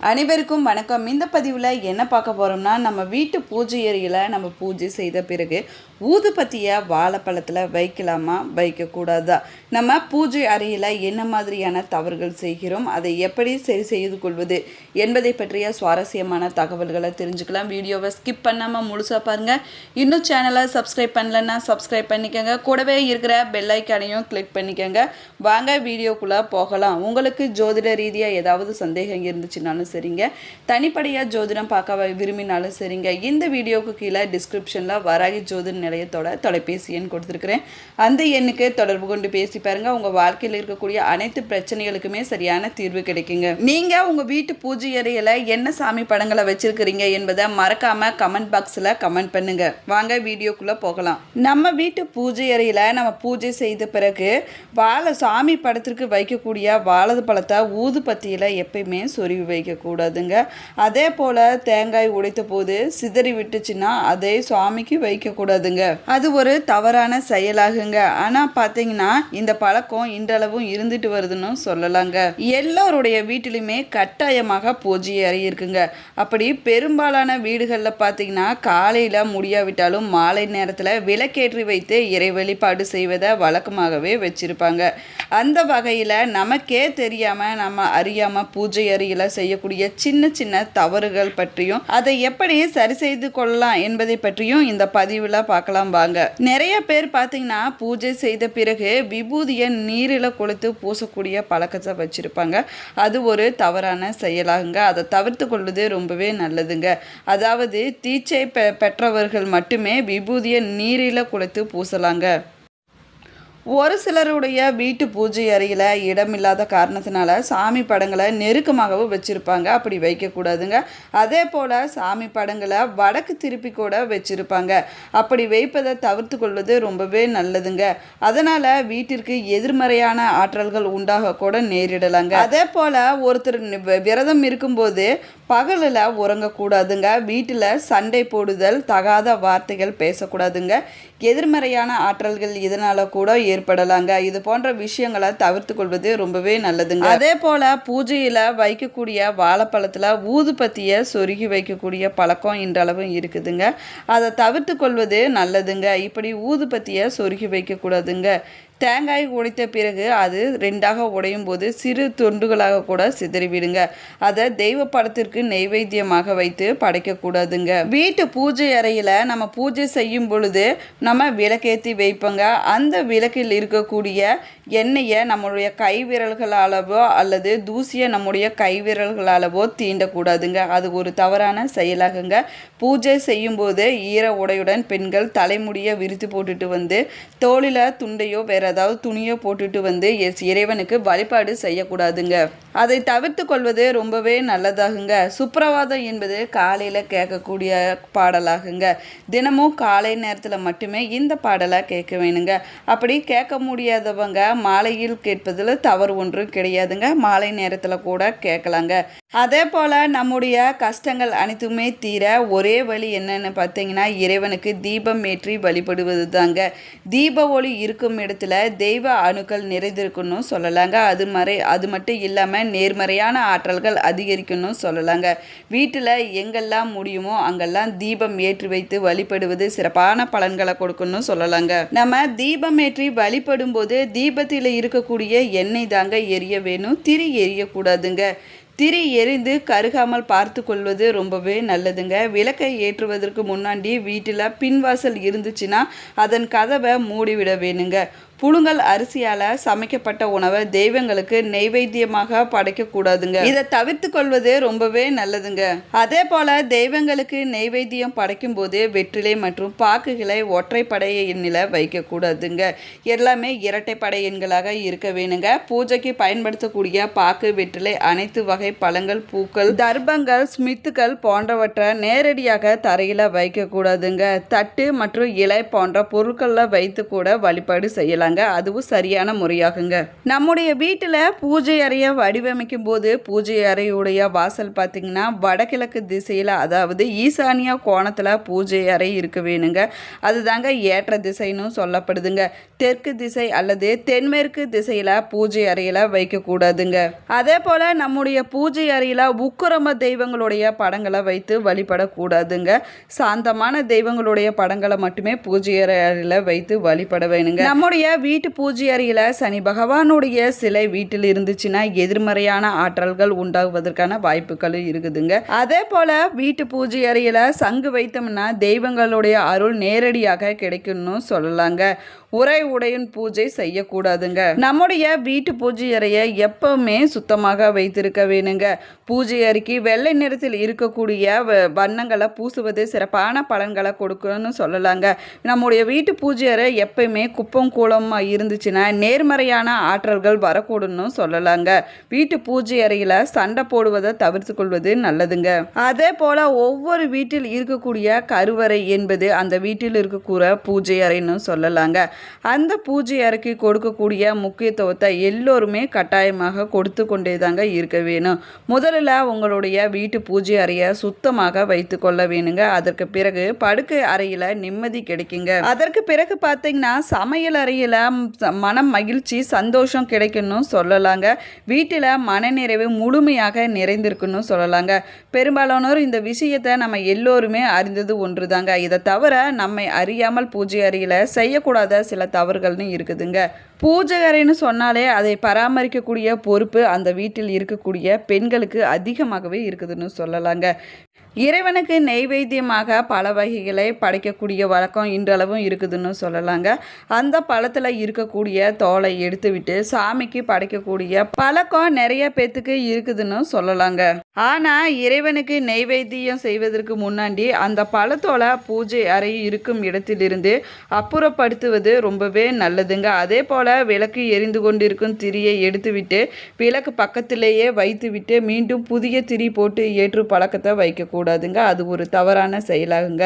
அனைவருக்கும் வணக்கம். இந்த பதிவில் என்ன பார்க்க போகிறோம்னா நம்ம வீட்டு பூஜை அறையில் நம்ம பூஜை செய்த பிறகு ஊதுபத்தியை வாழைப்பழத்தில் வைக்கலாமா? வைக்கக்கூடாதா? நம்ம பூஜை அறையில் என்ன மாதிரியான தவறுகள் செய்கிறோம்? அதை எப்படி சரி செய்து கொள்வது என்பதை பற்றிய சுவாரஸ்யமான தகவல்களை தெரிஞ்சுக்கலாம். வீடியோவை ஸ்கிப் பண்ணாமல் முழுசாக பாருங்கள் இன்னும் சேனலை சப்ஸ்கிரைப் பண்ணலன்னா சப்ஸ்கிரைப் பண்ணிக்கோங்க. கூடவே இருக்கிற பெல்லைக்கானையும் கிளிக் பண்ணிக்கோங்க. வாங்க வீடியோக்குள்ளே போகலாம். உங்களுக்கு ஜோதிட ரீதியாக ஏதாவது சந்தேகம் இருந்துச்சுனாலும் சரிங்க. தனிப்படையாக ஜோதிடம் பார்க்க விரும்பினாலும் சரிங்க. இந்த வீடியோவுக்கு கீழே டிஸ்கிரிப்ஷனில் வராகி ஜோதிட நிலையத்தோட தொலைபேசி எண் கொடுத்துருக்குறேன். அந்த எண்ணுக்கு தொடர்பு கொண்டு பேசி பாருங்கள் உங்கள் வாழ்க்கையில் இருக்கக்கூடிய அனைத்து பிரச்சனைகளுக்குமே சரியான தீர்வு கிடைக்குங்க. நீங்கள் உங்கள் வீட்டு பூஜை அறையில் என்ன சாமி படங்களை வச்சுருக்கிறீங்க என்பதை மறக்காமல் கமெண்ட் பாக்ஸில் கமெண்ட் பண்ணுங்க. வாங்க வீடியோக்குள்ளே போகலாம். நம்ம வீட்டு பூஜை அறையில் நம்ம பூஜை செய்த பிறகு வாழை சாமி படத்திற்கு வைக்கக்கூடிய வாழது பழத்தை ஊதுபத்தியில் எப்பயுமே சொருவி வைக்கக்கூடாதுங்க. அதே போல் தேங்காய் உடைத்த போது சிதறி விட்டுச்சுன்னா அதே சுவாமிக்கு வைக்கக்கூடாதுங்க. அது ஒரு தவறான செயலாகுங்க. ஆனால் பார்த்தீங்கன்னா இந்த பழக்கம் இன்றளவும் இருந்துட்டு வருதுன்னு சொல்லலாங்க. எல்லோருடைய வீட்டிலுமே கட்டாயமாக பூஜை அறை இருக்குங்க அப்படி பெரும்பாலான வீடுகளில் பார்த்தீங்கன்னா காலையில் முடியாவிட்டாலும் மாலை நேரத்தில் விளக்கேற்றி வைத்து இறை வழிபாடு செய்வதை வழக்கமாகவே வச்சிருப்பாங்க. அந்த வகையில் நமக்கே தெரியாமல் நம்ம அறியாமல் பூஜை அறையில் செய்யக்கூடிய சின்ன சின்ன தவறுகள் பற்றியும் அதை எப்படி சரி செய்து கொள்ளலாம் என்பதை பற்றியும் இந்த பதிவில் பார்க்கலாம் வாங்க. நிறைய பேர் பார்த்தீங்கன்னா பூஜை செய்த பிறகு விபூதியை நீரில் கொளுத்து பூசக்கூடிய பழக்கத்தை வச்சுருப்பாங்க. அது ஒரு தவறான செயலாகுங்க. அதை தவிர்த்து கொள்வது ரொம்பவே நல்லதுங்க. அதாவது தீச்சை பெ பெற்றவர்கள் மட்டுமே விபூதியை நீரில் கொளுத்து பூசலாங்க. ஒரு சிலருடைய வீட்டு பூஜை அறையில் இடமில்லாத காரணத்தினால சாமி படங்களை நெருக்கமாகவும் வச்சுருப்பாங்க. அப்படி வைக்கக்கூடாதுங்க. அதே போல் சாமி படங்களை வடக்கு திருப்பி கூட வச்சுருப்பாங்க. அப்படி வைப்பதை தவிர்த்து கொள்வது ரொம்பவே நல்லதுங்க. அதனால் வீட்டிற்கு எதிர்மறையான ஆற்றல்கள் உண்டாக கூட நேரிடலாங்க. அதே போல் ஒருத்தர் விரதம் இருக்கும்போது பகலில் உறங்கக்கூடாதுங்க. வீட்டில் சண்டை போடுதல் தகாத வார்த்தைகள் பேசக்கூடாதுங்க. எதிர்மறையான ஆற்றல்கள் இதனால் கூட ஏற்படலாங்க. இது போன்ற விஷயங்களை தவிர்த்து கொள்வது ரொம்பவே நல்லதுங்க. அதே போல் பூஜையில் வைக்கக்கூடிய வாழைப்பழத்தில் ஊதுபத்தியை சொருகி வைக்கக்கூடிய பழக்கம் இன்றளவு இருக்குதுங்க. அதை தவிர்த்து கொள்வது நல்லதுங்க. இப்படி ஊதுபத்தியை சொருகி வைக்கக்கூடாதுங்க. தேங்காய் உடைத்த பிறகு அது ரெண்டாக உடையும் போது சிறு துண்டுகளாக கூட சிதறிவிடுங்க. அதை தெய்வ படத்திற்கு நெய்வேத்தியமாக வைத்து படைக்கக்கூடாதுங்க. வீட்டு பூஜை அறையில் நம்ம பூஜை செய்யும் பொழுது நம்ம விளக்கேற்றி வைப்போங்க. அந்த விளக்கில் இருக்கக்கூடிய எண்ணெயை நம்மளுடைய கை விரல்களாலவோ அல்லது தூசியை நம்முடைய கை விரல்களாலவோ தீண்டக்கூடாதுங்க. அது ஒரு தவறான செயலாகுங்க. பூஜை செய்யும்போது ஈர உடையுடன் பெண்கள் தலைமுடியை விரித்து போட்டுட்டு வந்து தோளில் துண்டையோ வேற ஏதாவது துணியோ போட்டுட்டு வந்து எஸ் இறைவனுக்கு வழிபாடு செய்யக்கூடாதுங்க. அதை தவிர்த்து கொள்வது ரொம்பவே நல்லதாகுங்க. சுப்பிரவாதம் என்பது காலையில் கேட்கக்கூடிய பாடலாகுங்க. தினமும் காலை நேரத்தில் மட்டுமே இந்த பாடலை கேட்க வேணுங்க. அப்படி கேட்க முடியாதவங்க மாலையில் கேட்பதில் தவறு ஒன்றும் கிடையாதுங்க. மாலை நேரத்தில் கூட கேட்கலாங்க. அதே போல் நம்முடைய கஷ்டங்கள் அனைத்துமே தீர ஒரே வழி என்னன்னு பார்த்தீங்கன்னா இறைவனுக்கு தீபம் ஏற்றி வழிபடுவது தாங்க தீப ஒளி இருக்கும் இடத்துல தெய்வ அணுக்கள் நிறைந்திருக்குன்னு சொல்லலாங்க. அது மறை அது மட்டும் இல்லாமல் நேர்மறையான ஆற்றல்கள் அதிகரிக்கணும் சொல்லலாங்க. வீட்டில் எங்கெல்லாம் முடியுமோ அங்கெல்லாம் தீபம் ஏற்றி வைத்து வழிபடுவது சிறப்பான பலன்களை கொடுக்கணும் சொல்லலாங்க. நம்ம தீபம் ஏற்றி வழிபடும் போது பக்கத்தில் இருக்கக்கூடிய எண்ணெய் தாங்க எரிய வேணும். திரி எரியக்கூடாதுங்க. திரி எரிந்து கருகாமல் பார்த்து கொள்வது ரொம்பவே நல்லதுங்க. விளக்கை ஏற்றுவதற்கு முன்னாடி வீட்டில் பின்வாசல் இருந்துச்சுன்னா அதன் கதவை மூடிவிட வேணுங்க. புழுங்கல் அரிசியால் சமைக்கப்பட்ட உணவை தெய்வங்களுக்கு நெய்வேத்தியமாக படைக்கக்கூடாதுங்க இதை தவிர்த்து கொள்வது ரொம்பவே நல்லதுங்க. அதே போல் தெய்வங்களுக்கு நெய்வேத்தியம் படைக்கும் போது வெற்றிலை மற்றும் பாக்குகளை ஒற்றைப்படை எண்ணில் வைக்கக்கூடாதுங்க எல்லாமே இரட்டைப்படை எண்களாக இருக்க வேணுங்க. பூஜைக்கு பயன்படுத்தக்கூடிய பாக்கு வெற்றிலை அனைத்து வகை பழங்கள் பூக்கள் தர்பங்கள் ஸ்மித்துக்கள் போன்றவற்றை நேரடியாக தரையில் வைக்கக்கூடாதுங்க தட்டு மற்றும் இலை போன்ற பொருட்களில் வைத்து கூட வழிபாடு செய்யலாம். பண்ணுறாங்க அதுவும் சரியான முறையாகுங்க. நம்முடைய வீட்டில் பூஜை அறையை வடிவமைக்கும் போது பூஜை அறையுடைய வாசல் பார்த்தீங்கன்னா வடகிழக்கு திசையில் அதாவது ஈசானியா கோணத்தில் பூஜை அறை இருக்க வேணுங்க. அதுதாங்க ஏற்ற திசைன்னு சொல்லப்படுதுங்க. தெற்கு திசை அல்லது தென்மேற்கு திசையில் பூஜை அறையில் வைக்கக்கூடாதுங்க. அதே போல் நம்முடைய பூஜை அறையில் உக்குரம தெய்வங்களுடைய படங்களை வைத்து வழிபடக்கூடாதுங்க. சாந்தமான தெய்வங்களுடைய படங்களை மட்டுமே பூஜை அறையில் வைத்து வழிபட வேணுங்க. நம்முடைய வீட்டு பூஜை அறையில் சனி பகவானுடைய சிலை வீட்டில் இருந்துச்சுன்னா எதிர்மறையான ஆற்றல்கள் உண்டாகுவதற்கான வாய்ப்புகளும் இருக்குதுங்க. அதே போல் வீட்டு பூஜை அறையில் சங்கு வைத்தோம்னா தெய்வங்களுடைய அருள் நேரடியாக கிடைக்கும்னு சொல்லலாங்க. உரை உடையின் பூஜை செய்யக்கூடாதுங்க. நம்முடைய வீட்டு பூஜை அறையை எப்பவுமே சுத்தமாக வைத்திருக்க வேணுங்க. பூஜை அறைக்கு வெள்ளை நிறத்தில் இருக்கக்கூடிய வ- வண்ணங்களை பூசுவது சிறப்பான பலன்களை கொடுக்கணும்னு சொல்லலாங்க. நம்முடைய வீட்டு பூஜை அறை எப்பயுமே குப்பம் கூலமாக இருந்துச்சுன்னா நேர்மறையான ஆற்றல்கள் வரக்கூடும்னு சொல்லலாங்க. வீட்டு பூஜை அறையில் சண்டை போடுவதை தவிர்த்து கொள்வது நல்லதுங்க. அதே போல் ஒவ்வொரு வீட்டில் இருக்கக்கூடிய கருவறை என்பது அந்த வீட்டில் இருக்கக்கூடிய பூஜை அறைன்னு சொல்லலாங்க. அந்த பூஜை அறைக்கு கொடுக்கக்கூடிய முக்கியத்துவத்தை எல்லோருமே கட்டாயமாக கொடுத்து கொண்டே தாங்க இருக்க வேணும். முதல்ல உங்களுடைய வீட்டு பூஜை அறையை சுத்தமாக வைத்து கொள்ள வேணுங்க. அதற்கு பிறகு படுக்கை அறையில் நிம்மதி கிடைக்குங்க. அதற்கு பிறகு பார்த்தீங்கன்னா சமையல் அறையில் மனம் மகிழ்ச்சி சந்தோஷம் கிடைக்கணும் சொல்லலாங்க. வீட்டில் மனநிறைவு முழுமையாக நிறைந்திருக்குன்னு சொல்லலாங்க. பெரும்பாலானோர் இந்த விஷயத்தை நம்ம எல்லோருமே அறிந்தது ஒன்று தாங்க இதை தவிர நம்மை அறியாமல் பூஜை அறையில் செய்யக்கூடாத சில தவறுகள்னு இருக்குதுங்க. பூஜகரைன்னு சொன்னாலே அதை பராமரிக்கக்கூடிய பொறுப்பு அந்த வீட்டில் இருக்கக்கூடிய பெண்களுக்கு அதிகமாகவே இருக்குதுன்னு சொல்லலாங்க. இறைவனுக்கு நெய்வேத்தியமாக பல வகைகளை படைக்கக்கூடிய வழக்கம் இன்றளவும் இருக்குதுன்னு சொல்லலாங்க. அந்த பழத்தில் இருக்கக்கூடிய தோலை எடுத்துவிட்டு சாமிக்கு படைக்கக்கூடிய பழக்கம் நிறைய பேத்துக்கு இருக்குதுன்னு சொல்லலாங்க. ஆனால் இறைவனுக்கு நெய்வேத்தியம் செய்வதற்கு முன்னாடி அந்த பழத்தோலை பூஜை அறை இருக்கும் இடத்திலிருந்து அப்புறப்படுத்துவது ரொம்பவே நல்லதுங்க. அதே போல் விளக்கு எரிந்து கொண்டிருக்கும் திரியை எடுத்துவிட்டு விளக்கு பக்கத்திலேயே வைத்துவிட்டு மீண்டும் புதிய திரி போட்டு ஏற்று பழக்கத்தை வைக்கக்கூடாதுங்க அது ஒரு தவறான செயலாகுங்க.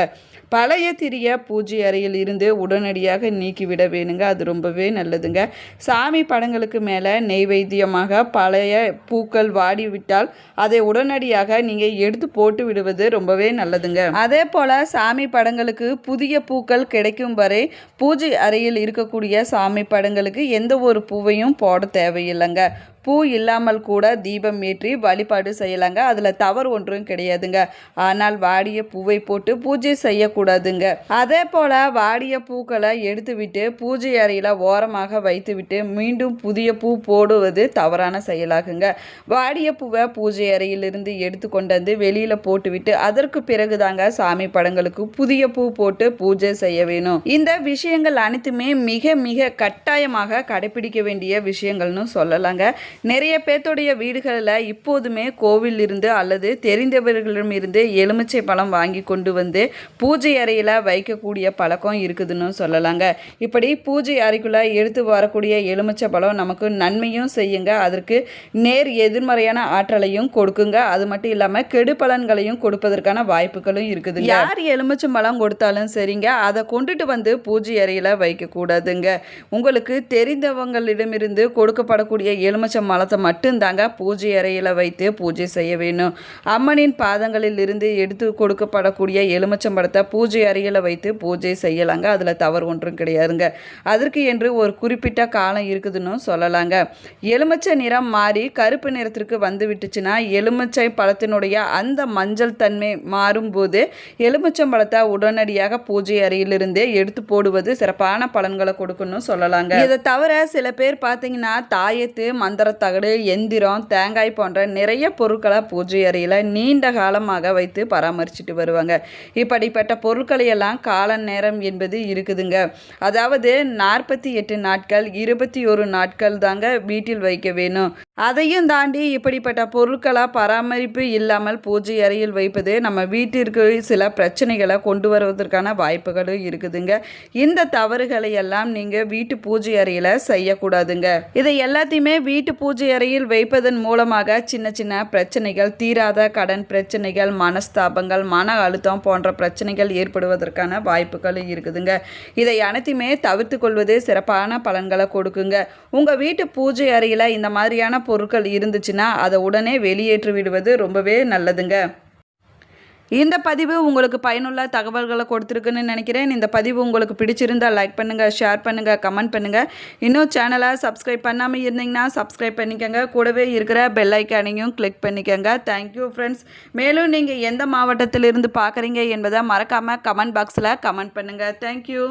பழைய திரிய பூஜை அறையில் இருந்து உடனடியாக நீக்கிவிட வேணுங்க. அது ரொம்பவே நல்லதுங்க. சாமி படங்களுக்கு மேலே நெய்வேத்தியமாக பழைய பூக்கள் வாடிவிட்டால் அதை உடனடியாக நீங்கள் எடுத்து போட்டு விடுவது ரொம்பவே நல்லதுங்க. அதே போல் சாமி படங்களுக்கு புதிய பூக்கள் கிடைக்கும் வரை பூஜை அறையில் இருக்கக்கூடிய சாமி படங்களுக்கு எந்த ஒரு பூவையும் போட தேவையில்லைங்க. பூ இல்லாமல் கூட தீபம் ஏற்றி வழிபாடு செய்யலாங்க. அதில் தவறு ஒன்றும் கிடையாதுங்க. ஆனால் வாடிய பூவை போட்டு பூஜை செய்யக்கூடாதுங்க. அதே போல் வாடிய பூக்களை எடுத்துவிட்டு பூஜை அறையில் ஓரமாக வைத்துவிட்டு மீண்டும் புதிய பூ போடுவது தவறான செயலாகுங்க. வாடிய பூவை பூஜை அறையிலிருந்து எடுத்து கொண்டு வந்து வெளியில் போட்டுவிட்டு அதற்கு பிறகு தாங்க சாமி படங்களுக்கு புதிய பூ போட்டு பூஜை செய்ய வேணும். இந்த விஷயங்கள் அனைத்துமே மிக மிக கட்டாயமாக கடைபிடிக்க வேண்டிய விஷயங்கள்னு சொல்லலாங்க. நிறைய பேர்த்துடைய வீடுகளில் இப்போதுமே கோவில் இருந்து அல்லது தெரிந்தவர்களிடமிருந்து எலுமிச்சை பழம் வாங்கி கொண்டு வந்து பூஜை அறையில் வைக்கக்கூடிய பழக்கம் இருக்குதுன்னு சொல்லலாங்க. இப்படி பூஜை அறைக்குள்ளே எடுத்து வரக்கூடிய எலுமிச்சை பழம் நமக்கு நன்மையும் செய்யுங்க. அதற்கு நேர் எதிர்மறையான ஆற்றலையும் கொடுக்குங்க. அது மட்டும் இல்லாமல் கெடு பலன்களையும் கொடுப்பதற்கான வாய்ப்புகளும் இருக்குது யார் எலுமிச்சம் பழம் கொடுத்தாலும் சரிங்க. அதை கொண்டுட்டு வந்து பூஜை அறையில் வைக்கக்கூடாதுங்க. உங்களுக்கு தெரிந்தவங்களிடமிருந்து கொடுக்கப்படக்கூடிய எலுமிச்சம் பழத்தை மட்டும்தாங்க பூஜை அறையில் வைத்து பூஜை செய்ய வேணும் அம்மனின் பாதங்களில் இருந்து எடுத்து கொடுக்கப்படக்கூடிய எலுமிச்சம் பழத்தை பூஜை அறையில் வைத்து பூஜை செய்யலாங்க. அதில் தவறு ஒன்றும் கிடையாதுங்க. அதற்கு என்று ஒரு குறிப்பிட்ட காலம் இருக்குதுன்னு சொல்லலாங்க. எலுமிச்சை நிறம் மாறி கருப்பு நிறத்திற்கு வந்து விட்டுச்சுன்னா எலுமிச்சை பழத்தினுடைய அந்த மஞ்சள் தன்மை மாறும்போது எலுமிச்சம் பழத்தை உடனடியாக பூஜை அறையிலிருந்தே எடுத்து போடுவது சிறப்பான பலன்களை கொடுக்கணும்னு சொல்லலாங்க. இதை தவிர சில பேர் பார்த்தீங்கன்னா தாயத்து மந்திர தகடு எந்திரம் தேங்காய் போன்ற நிறைய பொருட்களை பூஜை அறையில் நீண்ட காலமாக வைத்து பராமரிச்சுட்டு வருவாங்க. இப்படிப்பட்ட பொருட்களையெல்லாம் கால நேரம் என்பது இருக்குதுங்க. அதாவது நாற்பத்தி எட்டு நாட்கள் இருபத்தி ஒரு நாட்கள் தாங்க வீட்டில் வைக்க வேணும். அதையும் தாண்டி இப்படிப்பட்ட பொருட்களாக பராமரிப்பு இல்லாமல் பூஜை அறையில் வைப்பது நம்ம வீட்டிற்கு சில பிரச்சனைகளை கொண்டு வருவதற்கான வாய்ப்புகளும் இருக்குதுங்க. இந்த தவறுகளை எல்லாம் நீங்கள் வீட்டு பூஜை அறையில் செய்யக்கூடாதுங்க. இதை எல்லாத்தையுமே வீட்டு பூஜை அறையில் வைப்பதன் மூலமாக சின்ன சின்ன பிரச்சனைகள் தீராத கடன் பிரச்சனைகள் மனஸ்தாபங்கள் மன அழுத்தம் போன்ற பிரச்சனைகள் ஏற்படுவதற்கான வாய்ப்புகளும் இருக்குதுங்க. இதை அனைத்தையுமே தவிர்த்து கொள்வது சிறப்பான பலன்களை கொடுக்குங்க. உங்கள் வீட்டு பூஜை அறையில் இந்த மாதிரியான பொருட்கள் இருந்துச்சுன்னா அதை உடனே வெளியேற்றி விடுவது ரொம்பவே நல்லதுங்க. இந்த பதிவு உங்களுக்கு பயனுள்ள தகவல்களை கொடுத்துருக்குன்னு நினைக்கிறேன். இந்த பதிவு உங்களுக்கு பிடிச்சிருந்தால் லைக் பண்ணுங்கள் ஷேர் பண்ணுங்கள் கமெண்ட் பண்ணுங்கள் இன்னும் சேனலை சப்ஸ்கிரைப் பண்ணாமல் இருந்தீங்கன்னா சப்ஸ்கிரைப் பண்ணிக்கோங்க. கூடவே இருக்கிற பெல் ஐக்கானையும் கிளிக் பண்ணிக்கோங்க. தேங்க்யூ ஃப்ரெண்ட்ஸ் மேலும் நீங்கள் எந்த மாவட்டத்திலிருந்து பார்க்குறீங்க என்பதை மறக்காமல் கமெண்ட் பாக்ஸில் கமெண்ட் பண்ணுங்கள் தேங்க்யூ